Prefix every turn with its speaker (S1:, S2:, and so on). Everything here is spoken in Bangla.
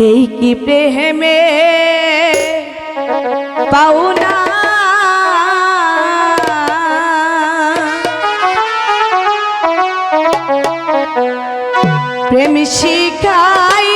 S1: এই কি প্রেমে পাওনা প্রেম শিখাই